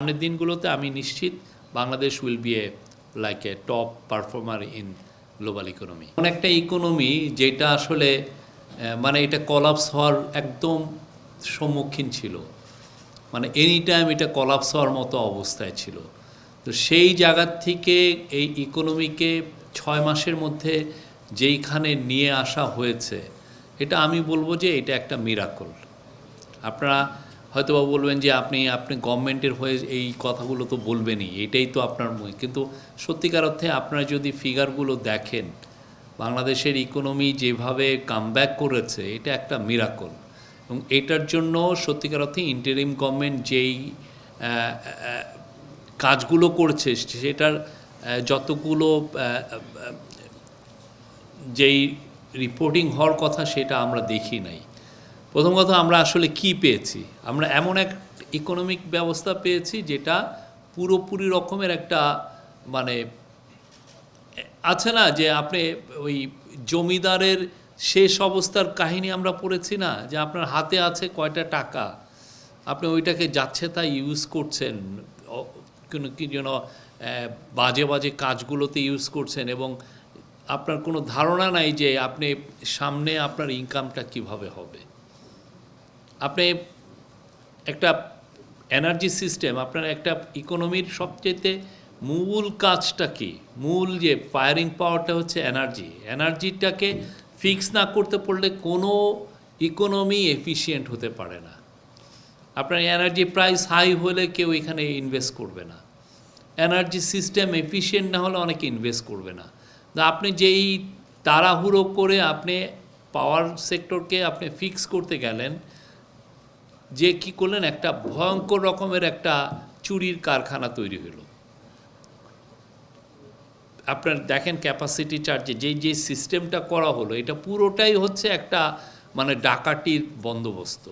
সামনের দিনগুলোতে আমি নিশ্চিত Bangladesh will be a like a top performer in global economy এমন একটা ইকোনমি যেটা আসলে মানে এটা কলাপস হওয়ার একদম সম্মুখীন ছিল। মানে এনি টাইম এটা কলাপস হওয়ার মতো অবস্থায় ছিল। তো সেই জায়গার থেকে এই ইকোনমিকে ছয় মাসের মধ্যে যেইখানে নিয়ে আসা হয়েছে, এটা আমি বলব যে এটা একটা মিরাকল আপনারা হয়তো বা বলবেন যে আপনি আপনি গভর্নমেন্টের হয়ে এই কথাগুলো তো বলবেনই, এটাই তো আপনার মুখ কিন্তু সত্যিকার অর্থে আপনারা যদি ফিগারগুলো দেখেন, বাংলাদেশের ইকোনমি যেভাবে কামব্যাক করেছে, এটা একটা মিরাকল এবং এটার জন্য সত্যিকার অর্থে ইন্টারিম গভর্নমেন্ট যেই কাজগুলো করছে, সেটার যতগুলো যেই রিপোর্টিং হওয়ার কথা, সেটা আমরা দেখি নাই। প্রথম কথা, আমরা আসলে কি পেয়েছি? আমরা এমন এক ইকোনমিক ব্যবস্থা পেয়েছি যেটা পুরোপুরি রকমের একটা মানে আছে না যে আপনি ওই জমিদারের শেষ অবস্থার কাহিনী আমরা পড়েছি না? যে আপনার হাতে আছে কয়টা টাকা? আপনি ওইটাকে যাচ্ছে তাই ইউজ করছেন কোনো কি যেন বাজে বাজে কাজগুলোতে ইউজ করছেন এবং আপনার কোনো ধারণা নাই যে আপনি সামনে আপনার ইনকামটা কীভাবে হবে? আপনি একটা এনার্জি সিস্টেম আপনার একটা ইকোনমির সবচেয়ে মূল কাজটা কি? মূল যে ফায়ারিং পাওয়ারটা হচ্ছে এনার্জি এনার্জিটাকে ফিক্স না করতে পারলে কোনো ইকোনমি এফিশিয়েন্ট হতে পারে না। আপনার এনার্জি প্রাইস হাই হলে কেউ এখানে ইনভেস্ট করবে না। এনার্জি সিস্টেম এফিশিয়েন্ট না হলে অনেকে ইনভেস্ট করবে না। আপনি যেই তাড়াহুড়ো করে আপনি পাওয়ার সেক্টরকে আপনি ফিক্স করতে গেলেন যে কি করলেন, একটা ভয়ঙ্কর রকমের একটা চুরির কারখানা তৈরি হলো। আপনার দেখেন ক্যাপাসিটি চার্জে যে যে সিস্টেমটা করা হলো, এটা পুরোটাই হচ্ছে একটা মানে ডাকাতির বন্দোবস্ত।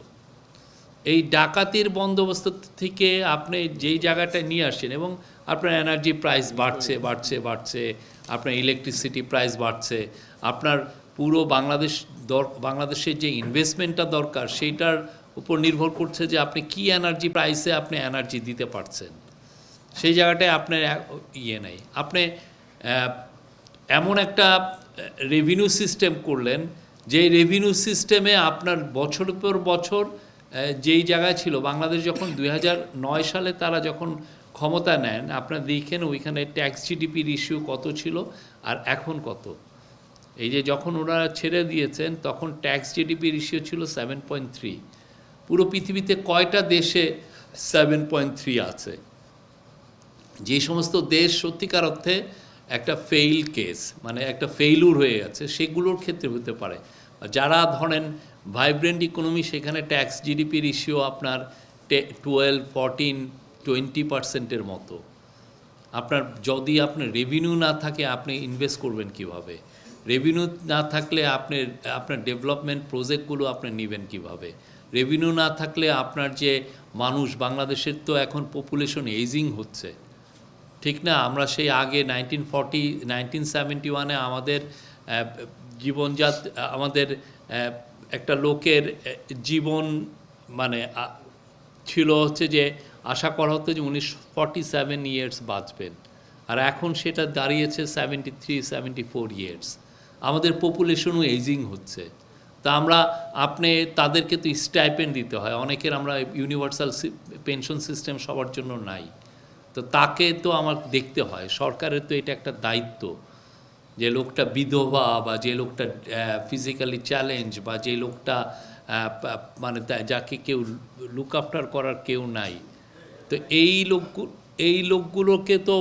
এই ডাকাতির বন্দোবস্ত থেকে আপনি যেই জায়গাটায় নিয়ে আসছেন এবং আপনার এনার্জি প্রাইস বাড়ছে বাড়ছে বাড়ছে, আপনার ইলেকট্রিসিটি প্রাইস বাড়ছে, আপনার পুরো বাংলাদেশ দর, বাংলাদেশের যে ইনভেস্টমেন্টটা দরকার, সেইটার উপর নির্ভর করছে যে আপনি কি এনার্জি প্রাইসে আপনি এনার্জি দিতে পারছেন। সেই জায়গাটায় আপনার ইয়ে নেই। আপনি এমন একটা রেভিনিউ সিস্টেম করলেন, যে রেভিনিউ সিস্টেমে আপনার বছর পর বছর যেই জায়গায় ছিল, বাংলাদেশ যখন দুই সালে তারা যখন ক্ষমতা নেন, আপনারা দেখেন ওইখানে ট্যাক্স জিডিপির ইস্যু কত ছিল আর এখন কত। এই যে যখন ওনারা ছেড়ে দিয়েছেন, তখন ট্যাক্স জিডিপির ইস্যু ছিল সেভেন পয়েন্ট থ্রি পুরো পৃথিবীতে কয়টা দেশে সেভেন পয়েন্ট থ্রি আছে? যে সমস্ত দেশ সত্যিকার অর্থে একটা ফেইল কেস মানে একটা ফেইলুর হয়ে গেছে, সেগুলোর ক্ষেত্রে হতে পারে। যারা ধরেন ভাইব্রেন্ট ইকোনমি সেখানে ট্যাক্স জিডিপি ইস্যু আপনার টুয়েলভ ফরটিন টোয়েন্টি পার্সেন্টের মতো। আপনার যদি আপনার রেভিনিউ না থাকে, আপনি ইনভেস্ট করবেন কীভাবে? রেভিনিউ না থাকলে আপনি আপনার ডেভেলপমেন্ট প্রজেক্টগুলো আপনি নেবেন কীভাবে? রেভিনিউ না থাকলে আপনার যে মানুষ বাংলাদেশের তো এখন পপুলেশন এজিং হচ্ছে। ঠিক না? আমরা সেই আগে নাইনটিন ফর্টি নাইনটিন সেভেন্টি ওয়ানে আমাদের আহ, জীবনজাত আমাদের একটা লোকের জীবন মানে ছিল হচ্ছে যে আশা করা হতো যে উনিশ ফর্টি সেভেন ইয়ার্স বাঁচবেন। আর এখন সেটা দাঁড়িয়েছে seventy three seventy four years আমাদের পপুলেশনও এজিং হচ্ছে। তা আমরা, আপনি তাদেরকে তো স্টাইপেন্ড দিতে হয়। অনেকের আমরা ইউনিভার্সাল পেনশন সিস্টেম সবার জন্য নাই। তো তাকে তো আমার দেখতে হয়। সরকারের তো এটা একটা দায়িত্ব যে লোকটা বিধবা বা যে লোকটা ফিজিক্যালি চ্যালেঞ্জ বা যে লোকটা মানে যাকে কেউ লুক আফটার করার কেউ নাই। তো এই লোক এই লোকগুলোকে তো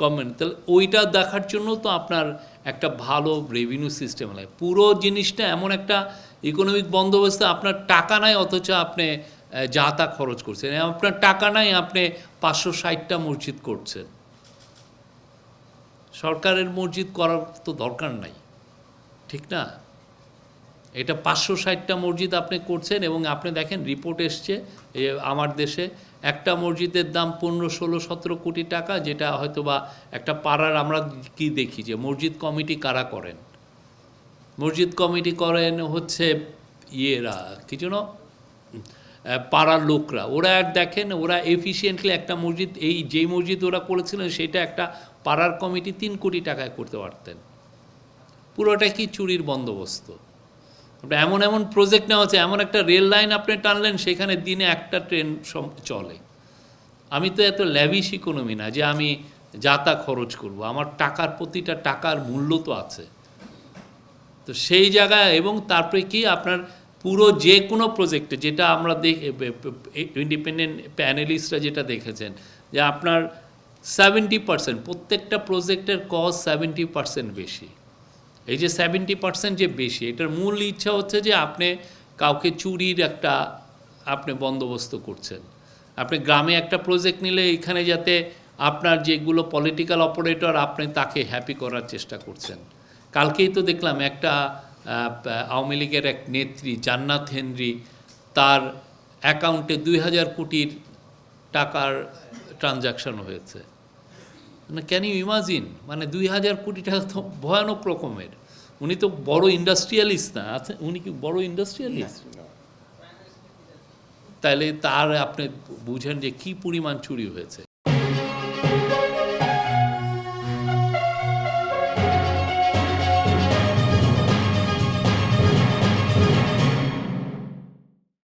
গভর্নমেন্ট তাহলে ওইটা দেখার জন্য তো আপনার একটা ভালো রেভিনিউ সিস্টেম লাগে। পুরো জিনিসটা এমন একটা ইকোনমিক বন্দোবস্ত আপনার টাকা নাই, অথচ আপনি যা তা খরচ করছেন। আপনার টাকা নাই, আপনি পাঁচশো ষাটটা মসজিদ করছেন। সরকারের মসজিদ করার তো দরকার নাই। ঠিক না? এটা পাঁচশো ষাটটা মসজিদ আপনি করছেন এবং আপনি দেখেন রিপোর্ট এসছে আমার দেশে একটা মসজিদের দাম পনেরো, ষোলো, সতেরো কোটি টাকা, যেটা হয়তো বা একটা পাড়ার আমরা কি দেখি যে মসজিদ কমিটি কারা করেন? মসজিদ কমিটি করেন হচ্ছে ইয়েরা, কি যেন? পাড়ার লোকরা। ওরা আর দেখেন, ওরা এফিসিয়েন্টলি একটা মসজিদ, এই যেই মসজিদ ওরা করেছিলেন, সেটা একটা পাড়ার কমিটি তিন কোটি টাকায় করতে পারতেন। পুরোটা কি চুরির বন্দোবস্ত? এমন এমন প্রজেক্ট নেওয়া হচ্ছে, এমন একটা রেল লাইন আপনি টানলেন, সেখানে দিনে একটা ট্রেন চলে। আমি তো এত ল্যাভিশ ইকোনমি না যে আমি যাতা খরচ করব। আমার টাকার প্রতিটা টাকার মূল্য তো আছে। তো সেই জায়গায় এবং তারপরে কি আপনার পুরো যে কোনো প্রজেক্টে যেটা আমরা দেখ ইন্ডিপেন্ডেন্ট প্যানেলিস্টরা যেটা দেখেছেন, যে আপনার সেভেন্টি পার্সেন্ট প্রত্যেকটা প্রজেক্টের কস্ট সেভেন্টি পার্সেন্ট বেশি। এই যে সেভেন্টি পার্সেন্ট যে বেশি, এটার মূল ইচ্ছা হচ্ছে যে আপনি কাউকে চুরির একটা আপনি বন্দোবস্ত করছেন। আপনি গ্রামে একটা প্রজেক্ট নিলে এখানে যাতে আপনার যেগুলো পলিটিক্যাল অপারেটর আপনি তাকে হ্যাপি করার চেষ্টা করছেন। কালকেই তো দেখলাম একটা আওয়ামী লীগের এক নেত্রী জান্নাত হেনরি তার অ্যাকাউন্টে দুই হাজার কোটির টাকার ট্রানজাকশন হয়েছে। মানে ক্যান ইউ ইমাজিন মানে দুই হাজার কোটি টাকা তো ভয়ানক রকমের। উনি তো বড় ইন্ডাস্ট্রিয়ালিস্ট না আছে? উনি কি বড় ইন্ডাস্ট্রিয়ালিস্ট তাহলে তার আপনি বুঝেন যে কি পরিমাণ চুরি হয়েছে।